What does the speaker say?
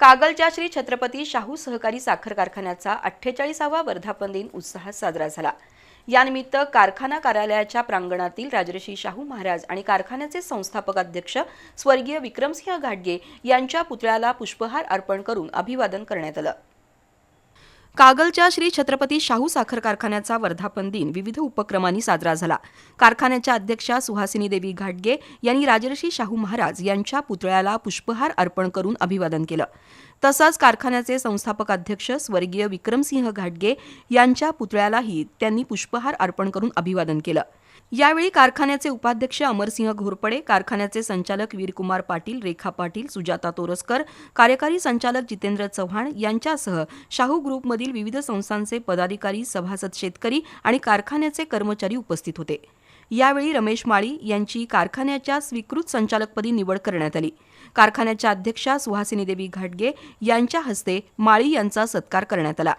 कागलच्या श्री छत्रपती शाहू सहकारी साखर कारखान्याचा अठ्ठेचाळीसावा वर्धापन दिन उत्साहात साजरा झाला. यानिमित्त कारखाना कार्यालयाच्या प्रांगणातील राजर्षी शाहू महाराज आणि कारखान्याचे संस्थापक अध्यक्ष स्वर्गीय विक्रमसिंह घाटगे यांच्या पुतळ्याला पुष्पहार अर्पण करून अभिवादन करण्यात आलं. कागलच्या श्री छत्रपती शाहू साखर कारखान्याचा वर्धापन दिन विविध उपक्रमांनी साजरा झाला. कारखान्याच्या अध्यक्षा सुहासिनी देवी घाटगे यांनी राजर्षी शाहू महाराज यांच्या पुतळ्याला पुष्पहार अर्पण करून अभिवादन केलं. तसंच कारखान्याचे संस्थापक अध्यक्ष स्वर्गीय विक्रमसिंह घाटगे यांच्या पुतळ्यालाही त्यांनी पुष्पहार अर्पण करून अभिवादन केलं. यावेळी कारखान्याचे उपाध्यक्ष अमरसिंह घोरपडे कारखान्याचे संचालक वीरकुमार पाटील रेखा पाटील सुजाता तोरसकर कार्यकारी संचालक जितेंद्र चव्हाण यांच्यासह शाहू ग्रुपमधील विविध संस्थांचे पदाधिकारी सभासद शेतकरी आणि कारखान्याचे कर्मचारी उपस्थित होते. यावेळी रमेश माळी यांची कारखान्याच्या स्वीकृत संचालकपदी निवड करण्यात आली. कारखान्याच्या अध्यक्षा सुहासिनी देवी घाटगे यांच्या हस्ते माळी यांचा सत्कार करण्यात आला.